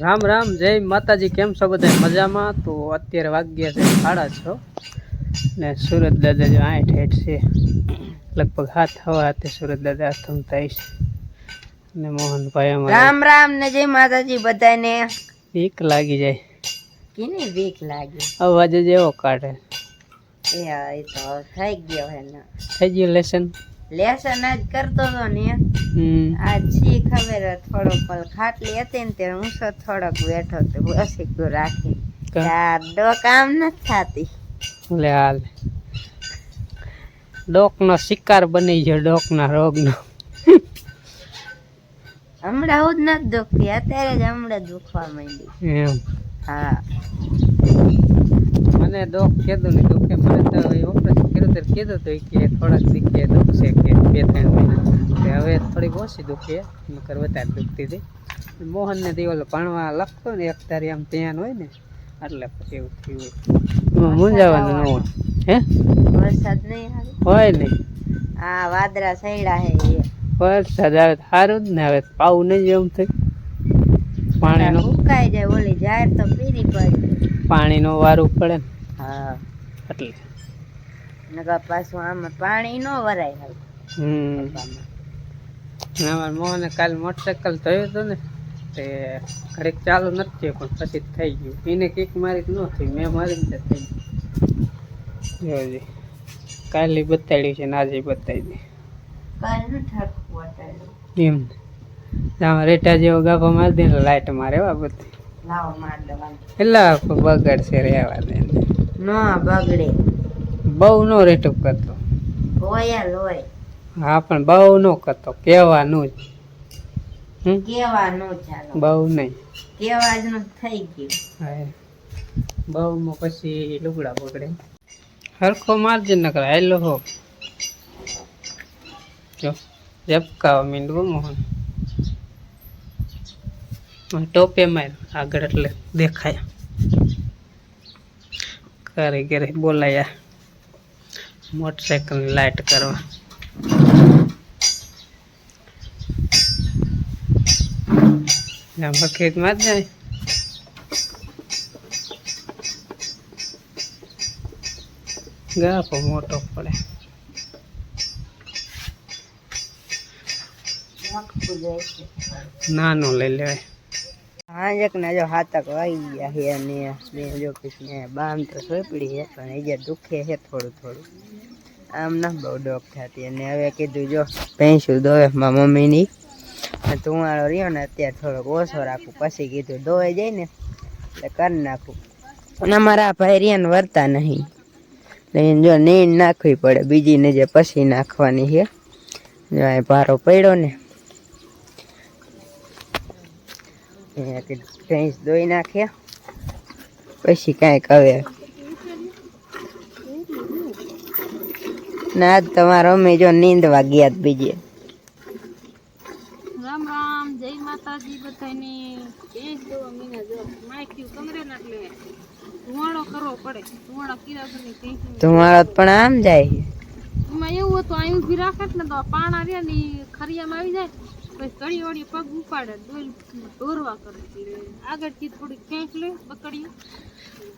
રામ રામ જય માતાજી કેમ છો બધા મજામાં? તો અત્યારે વાગ્યા છે સાડા છ ને સુરત દાદા જો આઠ હેઠ છે. લગભગ હાથ હવા હાથે સુરત દાદા અસ્તમ થાય છે. ને મોહનભાઈ અમારે રામ રામ ને જય માતાજી બધાને વીક લાગી જાય. કેને વીક લાગી? અવાજ જ એવો કાઢે. એ તો થઈ ગયો હે ને થઈ ગયું લેસન લેસન આજ કરતો તો ને. આજ છી ખબર થોડો પલ ખાટલી હતી ને તે હું તો થોડોક બેઠો તો એકલું રાખી કા- યાર ડો કામ નથી થતી. લે હાલ. ડોકનો શિકાર બની ગયો ડોકના રોગનો. હમણાં હું જ નથી દુખતી અત્યારે જ હમણાં દુખવા માંડી. એમ. હા. મને ડોક કીધું ને દુખે મને તો ઓપરેશન ત્યારે કીધું હતું કે થોડાક શીખીએ દુખશે કે બે ત્રણ મહિના. હવે થોડીક ઓછી દુખીએ નકર વધારે દુખતી હતી. મોહનને દિવાલ ભણવા લખતો ને એક તારી આમ ધ્યાન હોય ને એટલે પછી એવું થયું મૂંઝાવાનું ન હોય. હે? વરસાદ નહીં આવે? હોય નહીં આ વાદળા સૈડા હે એ. વરસાદ આવે સારું જ ને હવે પાવું નહીં જેમ થઈ પાણીનો સુકાઈ જાય ઓલી જાહેર તો પીરી પડે. પાણીનો વારું પડે ને. હા. એટલે. નકર પાછું આમાં પાણી ન વરાય હાલ. હમ. અમારા મોહને કાલ મોટરસાયકલ થયું હતું ને તે ઘડીક ચાલુ નથી પણ પછી થઈ ગયું. એને કીક મારી ન થઈ મેં મારી ને થઈ ગયું. જોજે કાલે બતાડ્યું છે ને આજે બતાવી દે. એમ. આમાં રેટા જેવો ગાભા મારી દે લાઈટ મારે એવા બધી. લાવો માર દેવાનું. એટલે બગડશે રહેવા દે. ના બગડે. બહુ નો રેટઅપ કરતો. હા પણ બહુ નો કરતો. કહેવાનું જ. કેવા ચાલો બહુ નહીં. કેવા જ નું થઈ ગયું. બહુમાં પછી લુગડા પકડે હરખો માર્જિન ન કરે હેલો હો. જો ઝપકાવા મીંડવું મોહન. ટોપે માર આગળ એટલે દેખાય. કરે ઘરે બોલાયા. મોટરસાયકલ લાઇટ કરવા. લાંબા ખેતમાં જ જાય. ગાપો મોટો પડે. નાનો લઈ લેવાય. હાંજક ના જો હાથક વાઈ ગયા છે ને ને જો કૃષ્ણ બામ તો સોપડી છે, પણ એ જે દુખે છે થોડું થોડું. આમ ના બહુ ડોક થતી. અને હવે કીધું જો ભેંસું દોવે મારા મમ્મીની. તું તુવાળો રહ્યો ને અત્યારે થોડોક ઓછો રાખું. પછી કીધું દોવાઈ જાય ને, એટલે કરી નાખું. અને અમારા ભાઈ રિયાને વરતા નહીં. લઈને જો નીંદ નાખવી પડે. બીજી ને જે પછી નાખવાની છે. જો અહીં ભારો પડ્યો ને ભેંસ દોઈ નાખ્યા પછી કાંઈક હવે ના તમારો અમે જો નીંદ વાગ્યા જ બીજે. રામ રામ જય માતાજી બધાને. ભેંસ દોવા મહિના જો માખ્યું કમરે નાખલે. ધુવાડો કરવો પડે. ધુવાડો કીરા તમારો પણ આમ જાય. એમાં એવું હતું અહીં ઊભી રાખે ને તો પાણા રહ્યા ને ખરિયામાં આવી જાય. પછી ઘડી વાળી પગ ઉપાડે ડોલ દોરવા કરે. આગળ આગળથી થોડીક ખેંચ લે પકડીએ.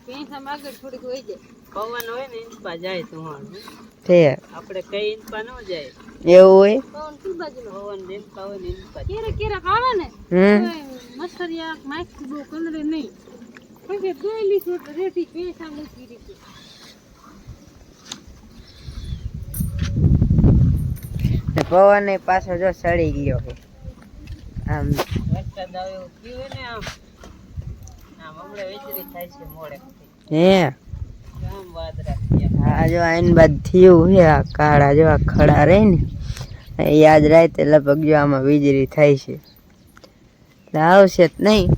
ભેંસ આમ આગળ થોડીક હોય જાય. પવન હોય ને ઇંચપા જાય ધુવાડો છે. આપણે કઈ ઇંચપા ન જાય. એવું હોય? પવન કઈ બાજુ પવન ઇંચપા હોય ને આવે હમ. મસરિયા માઇક બહુ કલરે નહીં. પછી દોયલી છોટ તો રેટી મૂકી આમ ઊભી રીતે ને પવન પાછો જો સડી ગયો છે. આમ. વીજળી થાય છે હે? થયા જો આઈન બાદ થયું છે, આ કાળા જો ખડા રહે યાદ રાતે લગભગ જો આમાં વીજળી થાય છે. આવશે જ નહીં.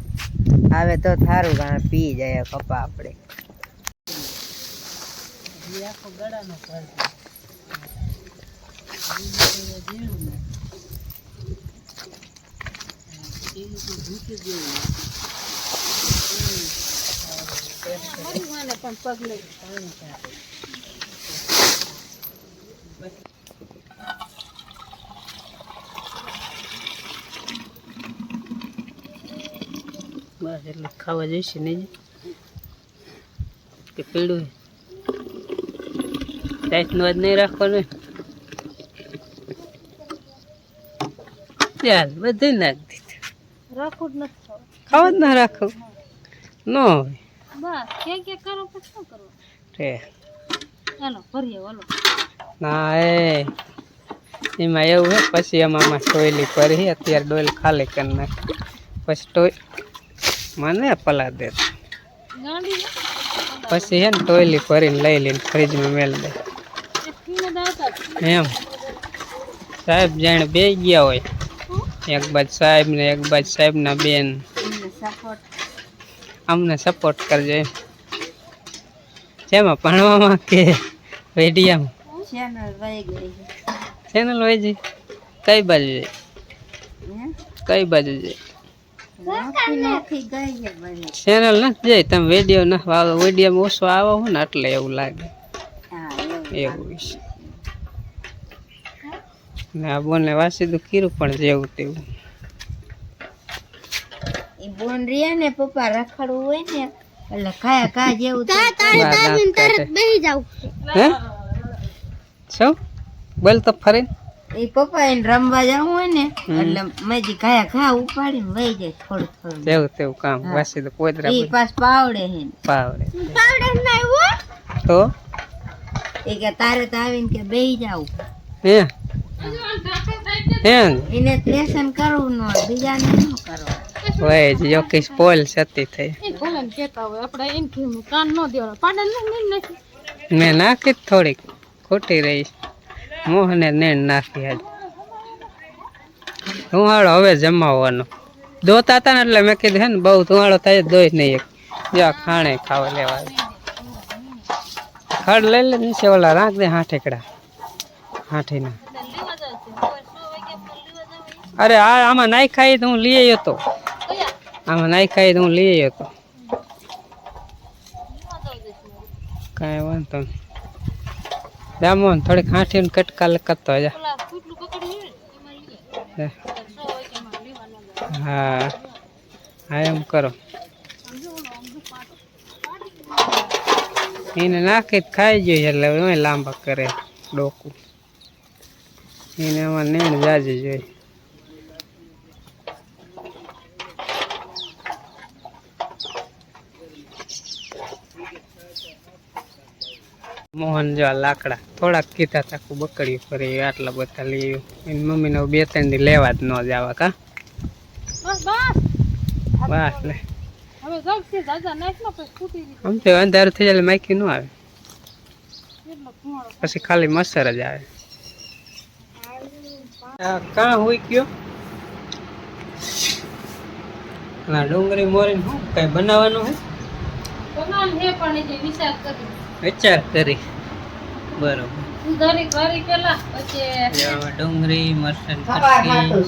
આવે તો થારું કારણ પી જાય કપા આપણે. બસ એટલે ખાવા જઈશે નહીં કે પીડું ટાઈટનું જ નહીં રાખવાનું ચાલ બધું નાખી દીધું રાખું જ નથી ખાવા જ ના રાખું ન હોય બસ કે કે કરો પછી શું કરવું રે ચાલો ભરીએ ઓલો ના એ એમાં એવું હે પછી એમાં ટોયલી ભરી અત્યારે ડોલ ખાલી કરી નાખે પછી ટોય મને પલા દે પછી હે ને ટોયલી ભરીને લઈ લઈને ફ્રીજમાં મેળ દે એમ સાહેબ જાણે બે ગયા હોય એક બાજુ સાહેબ ને એક સાહેબ સાહેબના બેન. અમને સપોર્ટ કરજો એમ. જેમાં ભણવામાં કે વિડીયામાં? ચેનલ હોય છે. કઈ બાજુ છે? કઈ બાજુ છે? ચેનલ નથી જાય તમે વેડિયો ના વાવો વિડીયોમાં ઓછો આવો હો ને એટલે એવું લાગે. એવું એવું છે. ને આ બોને વાસીદું કીરું પણ જેવું તેવું ઈ બોન રે ને પપ્પા રખડવું હોય ને એટલે ખાયા ખા જેવું તો બા દાંત કાઢે. બેહી જાવ હે શું બોલ તો ફરી એ પપ્પા એને રમવા જવું હોય ને હમ. એટલે મેજી ખાયા ખા ઉપાડીને વહી જાય થોડું થોડું જેવું તેવું કામ હા. વાસીદું પોદરા ઈ પાસ પાવડે હે ને. પાવડે પાવડર ના આવ્યો તો એ કે તારે તો આવીને કે બેહી જાવ હે હે એને લેસન કરવું ન બીજાને ન કરવું હોય. જ યોકીશ પોલ સતી થઈ. ભલે કેતા હોય આપણે એમ કીધું કાન ન દેવાનો પાડે ને નાખી. મેં નાખી થોડીક. ખોટી રહી. મોહને નેણ નાખી આજ. ધુવાળો હવે જમાવવાનો. દોતા હતા ને એટલે મેં કીધું હે ને બહુ ધુવાળો થાય જ દોઈ નહીં એક. જો ખાણે ખાવા લેવા. ખડ લઈ લે નીચે ઓલા રાખ દે હાઠેકડા હાઠીના. અરે આ આમાં નાઈ ખાઈ તો હું લઈ આવ્યો તો. આમાં નાઈ ખાઈ તો હું લઈ આવ્યો તો. લેવા કાંઈ વાંધો દામોન પકડ્યું હોય ને કટકા લખતો હે. સો વાગ્યામાં લેવા ન જાય હા. હા, એમ કરો. એને નાખી ખાઈ જોઈએ એટલે લાંબા કરે ડોકું. એને આમાં નેણ જાજે જોઈએ. મોહન જો લાકડા. થોડાક કીધા તાકું બકડ્યું ફરે આટલા બધા લઈ એની મમ્મીને બે ત્રણ દી લેવા જ ન જવા કા. બસ લે. આમ તો અંધારું થઈ જાય માઇકી ન આવે. પછી ખાલી મસર જ આવે. કા હોય ગયો? ના ડુંગળી મોરીને શું કઈ બનાવવાનું હે બનાવ હે પણ એ વિચાર કરી વિચાર કરી. બરોબર. ડુંગળી હાટું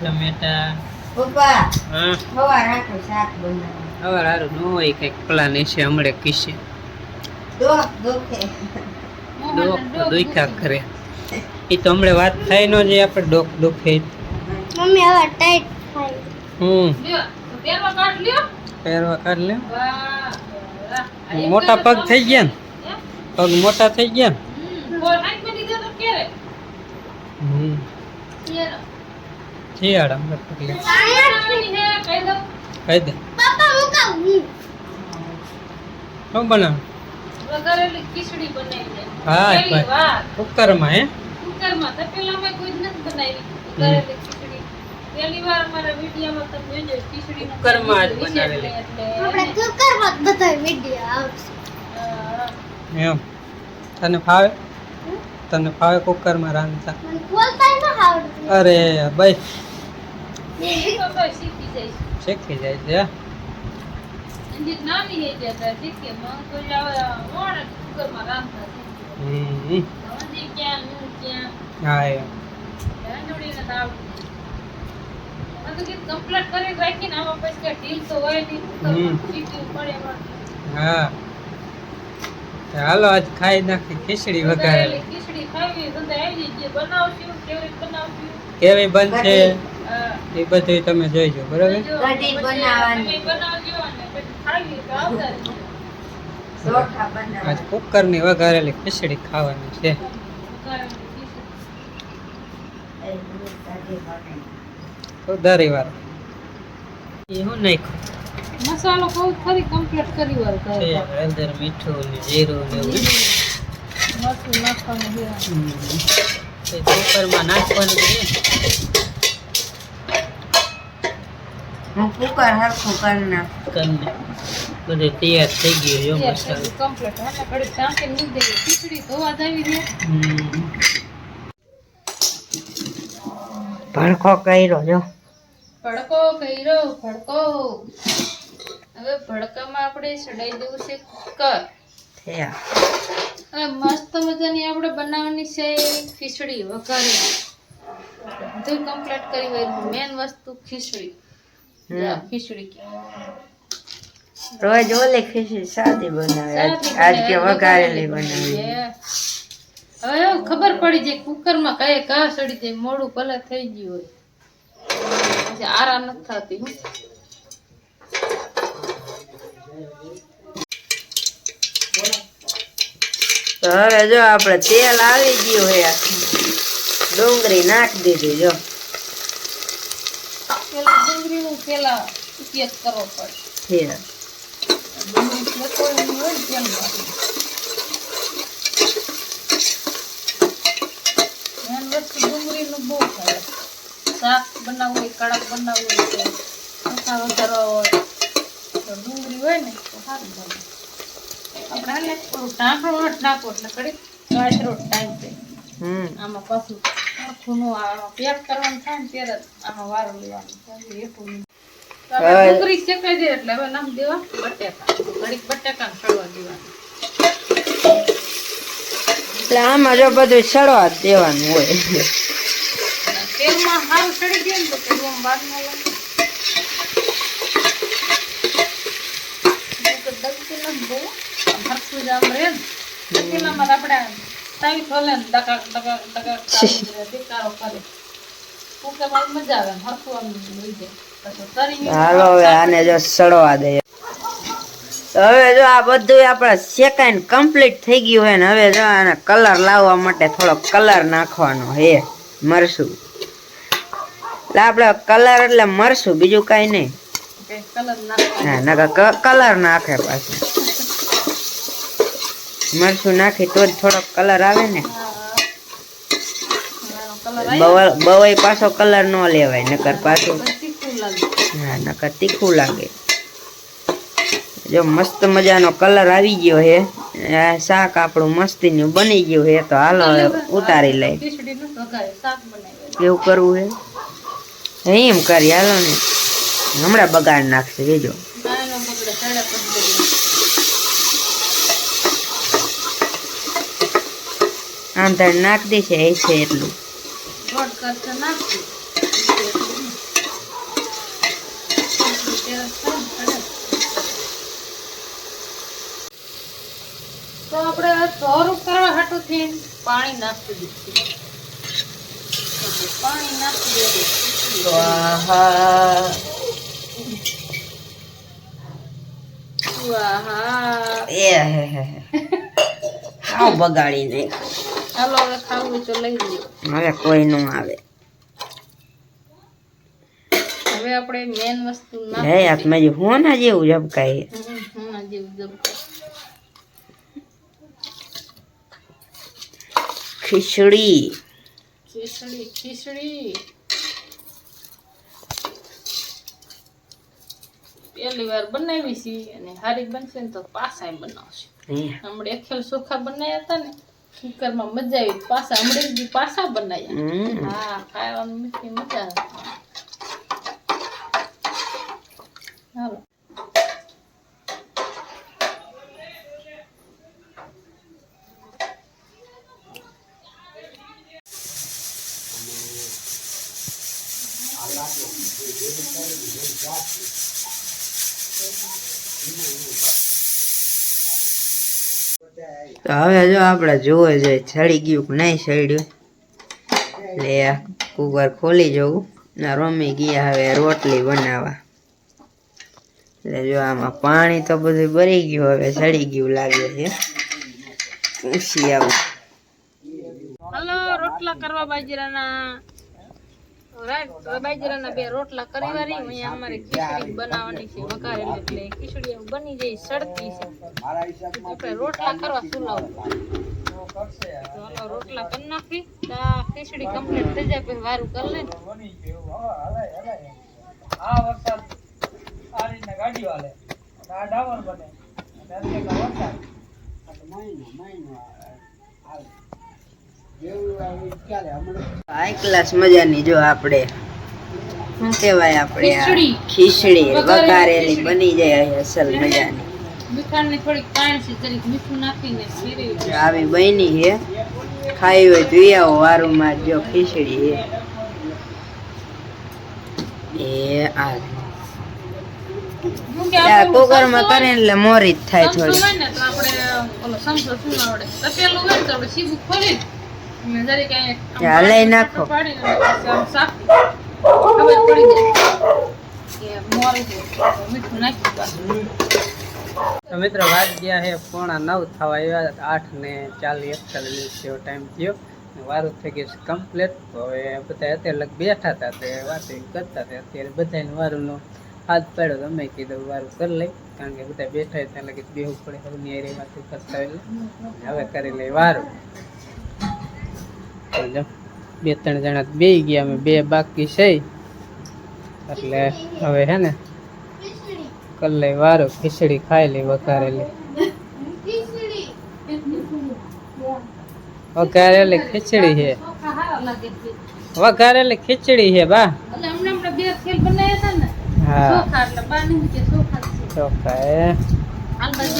ટમેટા. પપ્પા હા. સવાર આખું શાક બનાવવાનું. હવે સારું ન હોય કંઈક પ્લાન છે હમણાં કીશે દોખ. ડોક દુખ્યા કરે. એ તો હમણાં વાત થાય ન જે આપણે ડોક દુખે. મમ્મી હવે ટાઈટ થાય. હમ. લ્યો કાઢ લ્યો. પહેરવા કાઢ લે વાહ વાહ. મોટા પગ થઈ ગયા ને? પગ મોટા થઈ ગયા તો ને ક્યારે? શિયાળા માં હે. હા, તો પેલા મેં કોઈ નથી બનાવી. વઘારેલી ખીચડી પહેલી વાર મારા વિડીયોમાં તમે જોજો ખીચડી કુકરમાં જ બનાવેલી. એટલે એમ. તને ફાવે? તને ફાવે કુકરમાં રાંધતા? અરે ભાઈ. શીખી જાય. છે નાની હે જે હતા મને કોઈ આવે કુકરમાં રાંધતા હમ ક્યાં ક્યાં? હા એમ. રાંધણીને તો આવડે. મેં તો કીધું complete કરી રાખીને આમાં પછી કાંઈ ઢીલ તો હોય નહીં. હમ. પડે હા. હાલો આજ ખાઈ નાખી ખીચડી વઘારેલી. વઘારેલી ખીચડી ખાવી ધંધા આવી જે બનાવશું કેવી બનાવશું કેવી બનશે? એ બધું તમે જોઈજો બરાબર? કઢી બનાવવાની. બનાવજો અને પછી ખાવી તો આવતા આજ કુકરની વઘારેલી ખીચડી ખાવાની છે. દરી વાર એવું હું નાખ્યું. મસાલો બહુ ખરી કમ્પ્લીટ કરી વાર છે કરે હળદર મીઠું ને જીરું ને એવું. મરચું નાખવાનું છે. કુકરમાં નાખવાનું છે. હું કુકર હરખું કરી નાખ. કરીને. બધું તૈયાર થઈ ગયું જો મસાલો. કમ્પ્લીટ અને ઘડી ટાંકી મૂકી દઈએ. ખીચડી ધોવા જાવી છે હમ. ભડકો કર્યો જો. ભડકો કર્યો ભડકો. હવે ભડકામાં આપણે ચડાઈ દેવું છે કુકર. હવે મસ્ત મજાની આપણે બનાવવાની છે ખીચડી વઘારી બધું કમ્પ્લીટ કરી હોય મેન વસ્તુ ખીચડી. ખીચડી રોજ ઓલે ખીચડી સાદી બનાવે. આજ કે વઘારેલી બનાવી. હવે એવું ખબર પડી જાય કુકરમાં કઈ કા સડી જાય મોડું ભલે થઈ ગયું હોય. પછી આરા નથી થતી હવે જો આપણે તેલ આવી ગયું હે ડુંગળી નાખી દીધી જો. પેલા ડુંગળીનું પેલા ઉપયોગ કરવો પડે. ડુંગળી હોય ને તેલમાં. મેન વસ્તુ ડુંગળીનું બહુ થાય. શાક બનાવવું હોય કડક બનાવવું હોય તો મસાલો ધરવા હોય તો ડુંગળી હોય ને તો સારું બને. આપણે હાલે થોડું જ નાખો એટલે કડીક કાચરો ટાઈમ છે આમાં પાછું આખું નું આમાં પેક કરવાનું થાય ને ત્યારે આમાં વારો લેવાનો. હવે- ડુંગળી શેકાઈ જાય એટલે હવે નામ દેવા બટેકા. ઘડીક બટેકા સળવા દેવાનું. એટલે આમાં જો બધું સડવા દેવાનું હોય. હાલો હવે આને જો સડવા દે. હવે જો આ બધું આપણે શેકાઈને કમ્પ્લીટ થઈ ગયું હોય ને હવે જો આને કલર લાવવા માટે થોડો કલર નાખવાનો હે. મરસું. એટલે આપણે કલર એટલે મરસું બીજું કાંઈ નહીં. હા નકર કલર નાખે પાછું. મરસું નાખી તો જ થોડોક કલર આવે ને. બવાઈ પાછો કલર ન લેવાય નકર પાછું. હા નકર તીખું લાગે. જો મસ્ત મજાનો કલર આવી ગયો હે. શાક આપણું મસ્તીનું બની ગયું હે, તો હાલો ઉતારી લઈ કેવું કરવું હે? એમ કરી, હાલો ને. હમણાં બગાડ નાખશે પછી આમ તાર નાખ દેશે, એ છે એટલું. નાખી તો આપણે ચોરું કરવા હાટું પાણી નાખી દીધું પાણી નાખી હે હે હે. બગાડી નહીં ચાલો હવે ખાવું તો લઈ લઈએ. હવે કોઈ નું આવે. હવે આપણે મેન વસ્તુ હે નાખી જે હોના જેવું જબકાય આ જેવું જમતા. ખીચડી. ખીચડી ખીચડી. પહેલી વાર બનાવી છે અને હારી બનશે ને તો પાછા બનાવશે. હમણાં એખેલ ચોખા બનાવ્યા હતા ને કુકરમાં મજા આવી. પાછા હમણાં બી પાછા બનાવ્યા હા ખાવાની મીઠી મજા આવે. હાલો. તો હવે જો આપણે જોવે છે સડી ગયું કે નહીં સડ્યું એટલે કુકર ખોલી જવું રમી ગયા હવે રોટલી બનાવવા. એટલે જો આમાં પાણી તો બધું ભરી ગયું, હવે સડી ગયું લાગે છે. પૂછી આવું. હલો, રોટલા કરવા બાજરાના. બે રોટલા કરી વાળી અહીંયા અમારે ખીચડી બનાવવાની છે વઘારેલી એટલે ખીચડી બની જાય સડતી છે. આપણે રોટલા કરવા ચૂલા તો હાલો રોટલા કરી નાખી તો આ ખીચડી કમ્પ્લીટ થઈ જાય પછી વારું કરી લે આ વરસાદ આ રીતના ગાડી વાલે. આ ડાવર બને. વરસાદ. મહિનો મહિનો હાલ જેવું આવે ચાલે હમણાં હાઈ ક્લાસ મજાની જો આપણે. શું કહેવાય આપણે આ? ખીચડી. વઘારેલી બની જાય અસલ મજાની. આવી બની છે. ખાઈ હોય તો આવો વારું વારુમાં જો ખીચડી એ આ. હું માં કરે ને એટલે મોરી જ થાય થોડી હોય ને તો આપણે ઓલો સમજો શું આવડે તપેલું હોય ને તો આપણે સીબું ખોલી અને જરીક અહીંયા આમ હા, લઈ નાખો. તો મિત્રો વાત ગયા હે પોણા નવ થવા આવ્યા આઠ ને ચાલીસ એકતાલીસ જેવો ટાઈમ થયો. વારું થઈ ગયું છે કમ્પ્લીટ હવે બધા અત્યારે લગ બેઠા હતા તે વાતો કરતા હતા. અત્યારે બધાને વારુંનો હાથ પાડ્યો તો અમે કીધું વારું કરી લઈ કારણ કે બધા બેઠા હોય ત્યાં લગી બેવું પડે. હવે ન્યાય વાતો કરતા એટલે હવે કરી લઈ વારું. જો બે ત્રણ જણા બે ગયા અમે બે બાકી છે. એટલે હવે હે ને કલ્લે વારો ખીચડી ખાઈ લઈ વઘારેલી વઘારેલી ખીચડી છે વઘારેલી ખીચડી છે બા. ચોખા એ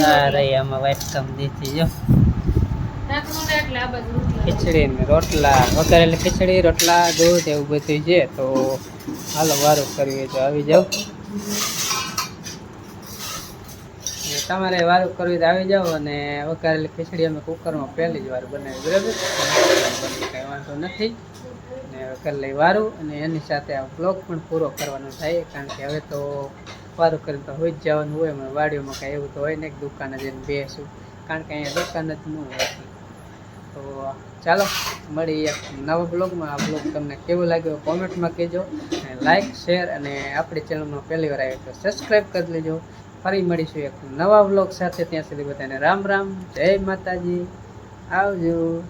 આ રહી આમાં વાટકમ દીધી જો ઢાંકણું રે એટલે આ બાજુ રોટલા ખીચડી રોટલા. વઘારેલી ખીચડી, રોટલા, દૂધ એવું બધું છે તો હાલો વારું કરવી તો આવી જાઓ. તમારે વારું કરવી તો આવી જાઓ અને વઘારેલી ખીચડી અમે કુકરમાં પહેલી જ વાર બનાવી, બરાબર? કંઈ વાંધો નથી. અને વઘારેલી વારું અને એની સાથે આ બ્લોગ પણ પૂરો કરવાનો થાય, કારણ કે હવે તો વારું કરીને તો હોય જ જવાનું હોય વાડીઓમાં કાંઈ એવું તો હોય ને દુકાને જઈને બેસું. કારણ કે અહીંયા દુકાન જ ન હોય. તો ચાલો મળી એક નવા બ્લોગમાં. આ બ્લોગ તમને કેવો લાગ્યો કોમેન્ટમાં કહેજો. અને લાઇક શેર અને આપણી ચેનલમાં પહેલી વાર આવ્યો તો સબસ્ક્રાઈબ કરી લેજો. ફરી મળીશું એક નવા બ્લોગ સાથે. ત્યાં સુધી બધાને રામ રામ. જય માતાજી. આવજો.